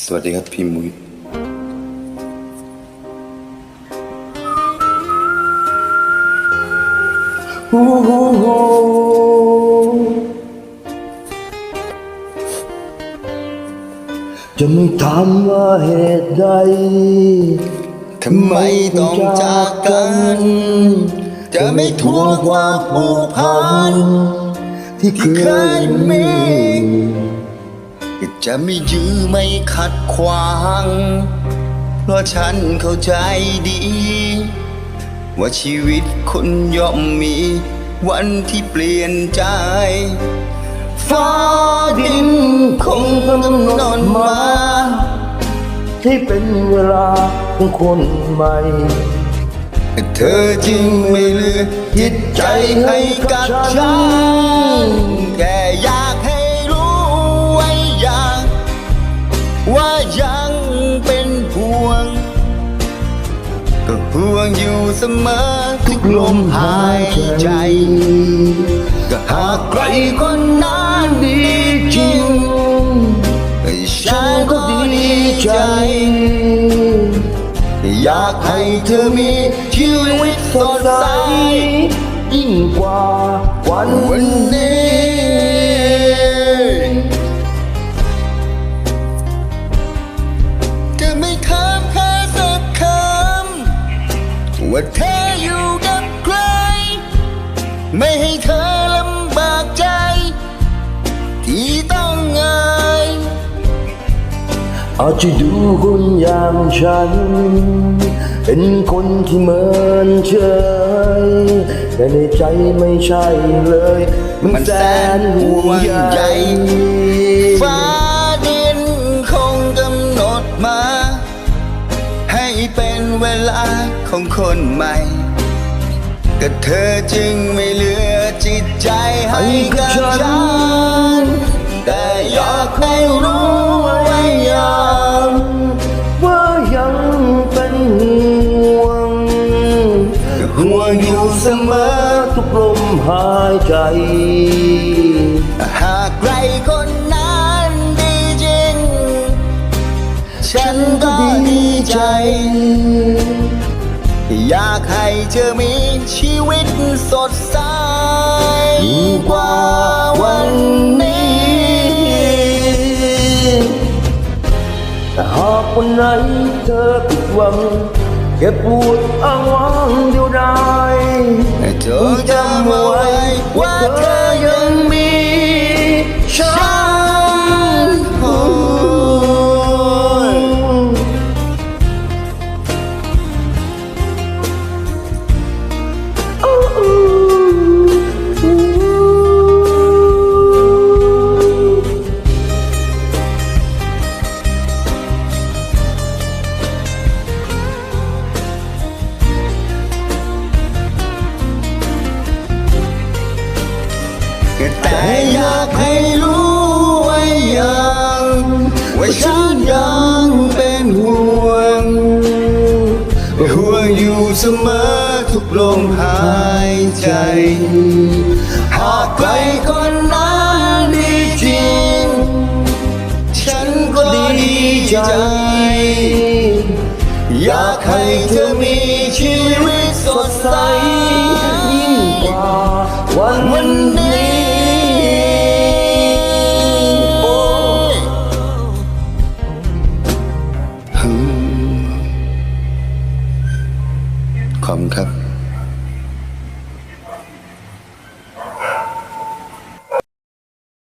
สวัสดีครับพี่มุ้ยโอ้โหโหจะไม่ถามว่าเหตุใดทำไมต้องจากกัน จะไม่ทวงความผูกพันที่เคยมี จะไม่ยื้อไม่ขัดขวาง เพราะฉันเข้าใจดี ว่าชีวิตคนย่อมมี วันที่เปลี่ยนใจ ฟ้าดินคงกำหนดมา ที่เป็นเวลาของคนใหม่ เธอจึงไม่ลือจิตใจให้กับฉันแค่ยา วงอยู่เสมอทุกลมหายใจ ก็หากใครคนนั้นดีจริงฉันก็ดีใจ อยากให้เธอมีชีวิตสดใสยิ่งกว่าวันวัน ว่าเธออยู่กับใคร ไม่ให้เธอลำบากใจ ที่ต้องเงยอาจจะดูคนอย่างฉัน เป็นคนที่เหมือนเฉยแต่ในใจไม่ใช่เลย มันแสนห่วงใย ของคนใหม่ ก็เธอจึงไม่เหลือจิตใจให้กับฉัน แต่อยากให้รู้ไว้ย่างว่ายังเป็นห่วงห่วงอยู่เสมอทุกลมหายใจ หากใครคนนั้นดีจริง ฉันก็ดีใจ อยากให้เธอมีชีวิตสดใสกว่าวันนี้ แต่หากวันไหนเธอผิดหวังเก็บปวดอ้างว้างเดียวดาย แต่อยากให้รู้ไว้อย่างว่าฉันยังเป็นห่วง ห่วงอยู่เสมอทุกลมหายใจ หากใครคนนั้นดีจริง ฉันก็ดีใจ อยากให้เธอมีชีวิตสดใส ยิ่งกว่าวันวัน ขอบคุณครับ